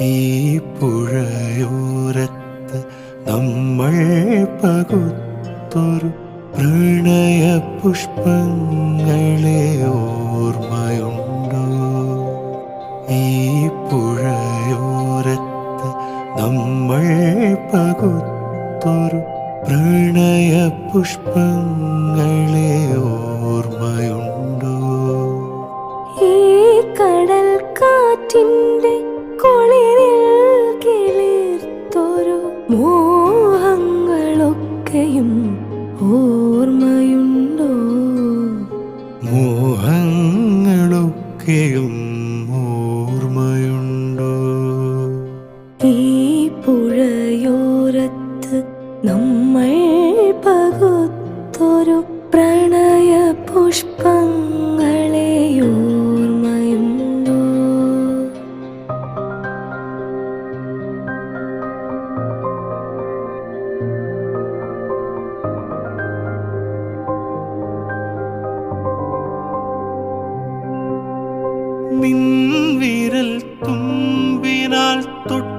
ഈ പുഴയോരത്ത് നമ്മൾ പകുത്തൊരു പ്രണയ പുഷ്പങ്ങളെ ഓർമ്മയുണ്ടോ? ഈ പുഴയോരത്ത് നമ്മൾ പകുത്തൊരു പ്രണയ പുഷ്പങ്ങളെ ഓർമ്മയുണ്ടോ? മോഹങ്ങളൊക്കെയും തുമ്പിനാൽ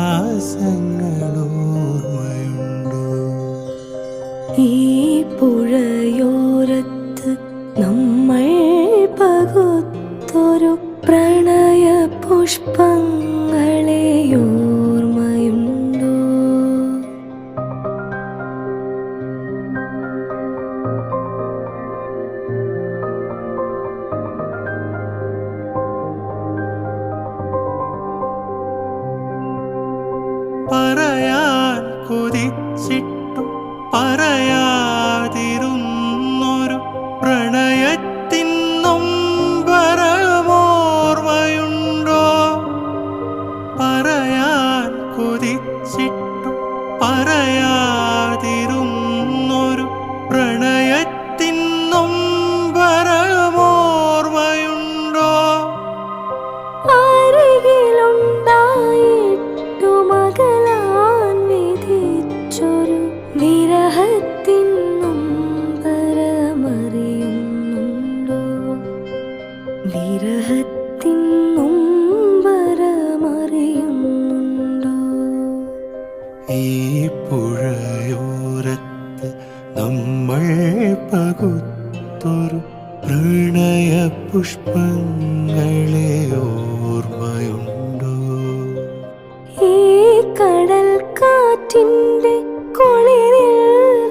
ശ്വാസനിശ്വാസങ്ങൾ ഓർമ്മയുണ്ടോ ഈ പുഴയോരത്ത് നമ്മൾ പകുത്തൊരു പ്രണയ പുഷ്പങ്ങളെ വിരഹത്തിൻ നൊമ്പരമറിയുന്നുണ്ടോ ഈ പുഴയോരത്ത് നമ്മൾ പകുത്തൊരു പ്രണയ പുഷ്പങ്ങളെ ഓർമ്മയുണ്ടോ? ഈ കടൽ കാറ്റിന്റെ കുളിരിൽ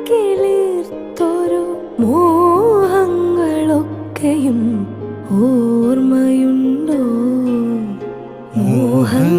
കിളിർത്തൊരു മോഹങ്ങളൊക്കെയും ഓർമ്മയുണ്ടോ? മോഹം